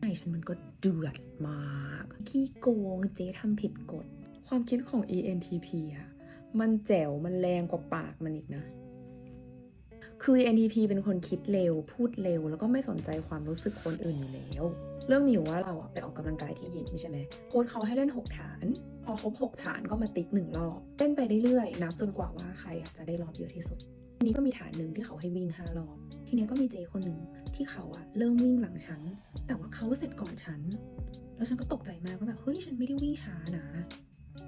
ไอ้ฉันมันก็เดือดมาก ขี้โกงเจ๊ทำผิดกฎ ความคิดของ ENTP อะมันแจ๋วมันแรงกว่าปากมันอีกนะ คือ ENTP เป็นคนคิดเร็ว พูดเร็ว แล้วก็ไม่สนใจความรู้สึกคนอื่นอยู่แล้ว เรื่องมีอยู่ว่าเราอะไปออกกำลังกายที่ยิมใช่ไหมโค้ชเขาให้เล่น 6 ฐาน พอครบ 6 ฐานก็มาติ๊กหนึ่งรอบ เล่นไปเรื่อยๆ นับจนกว่าว่าใครอะจะได้รอบเยอะที่สุดทีนี้ก็มีฐานหนึ่งที่เขาให้วิ่ง5รอบ ทีนี้ก็มีเจคนหนึ่งที่เขาอะเริ่มวิ่งหลังฉัน แต่ว่าเขาเสร็จก่อนฉัน แล้วฉันก็ตกใจมากว่าแบบเฮ้ยฉันไม่ได้วิ่งช้านะ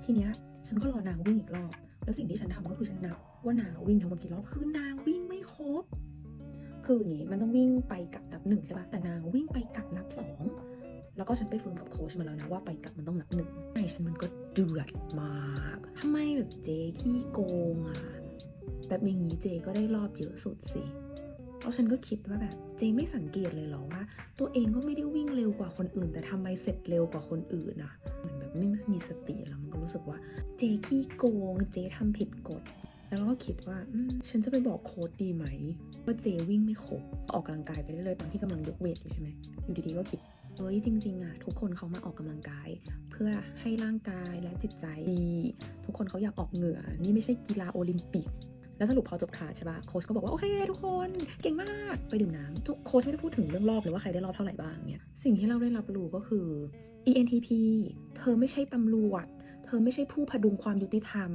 ทีเนี้ยฉันก็รอนางวิ่งอีกรอบ แล้วสิ่งที่ฉันทำก็คือฉันนับว่านางวิ่งทั้งหมดกี่รอบคือนางวิ่งไม่ครบ คืออย่างงี้มันต้องวิ่งไปกลับนับหนึ่งใช่ปะแต่นางวิ่งไปกลับนับสองแล้วก็ฉันไปฝึกกับโค้ชมาแล้วนะว่าไปกลับมันต้องนับหนึ่งไอ้ฉันมันก็เดือดมากทำไมแบบเจ๊ขี้โกงอะแบบอย่างนี้เจก็ได้รอบเยอะสุดสิ แล้วฉันก็คิดว่าแบบเจไม่สังเกตเลยเหรอว่า ตัวเองก็ไม่ได้วิ่งเร็วกว่าคนอื่น แต่ทำไมเสร็จเร็วกว่าคนอื่นอะเหมือนแบบไม่มีสติแล้วมันก็รู้สึกว่า เจขี้โกง เจทำผิดกฎ แล้วเราก็คิดว่าฉันจะไปบอกโค้ดดีไหมว่าเจวิ่งไม่ครบออกกำลังกายไปเรื่อยๆตอนที่กำลังยกเวทอยู่ใช่ไหมอยู่ดีๆก็คิดเฮ้ยจริงๆอะทุกคนเขามาออกกำลังกาย เพื่อให้ร่างกายและจิตใจดี ทุกคนเขาอยากออกเหงื่อ นี่ไม่ใช่กีฬาโอลิมปิก แล้วสรุปพอจบขาดใช่ปะโค้ชก็บอกว่าโอเคทุกคนเก่งมากไปดื่มน้ำทุกโค้ชไม่ได้พูดถึงเรื่องรอบหรือว่าใครได้รอบเท่าไหร่บ้างเนี่ยสิ่งที่เราได้รับรู้ก็คือ ENTP เธอไม่ใช่ตำรวจ เธอไม่ใช่ผู้พดุงความยุติธรรม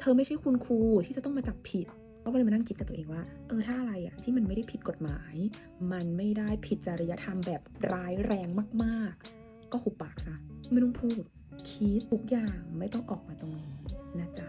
เธอไม่ใช่คุณครูที่จะต้องมาจับผิดก็เลยมานั่งคิดกับตัวเองว่า เออถ้าอะไรอะที่มันไม่ได้ผิดกฎหมาย มันไม่ได้ผิดจริยธรรมแบบร้ายแรงมากๆ ก็หุบปากซะไม่ต้องพูดคิดทุกอย่างไม่ต้องออกมาตรงนี้นะจ๊ะ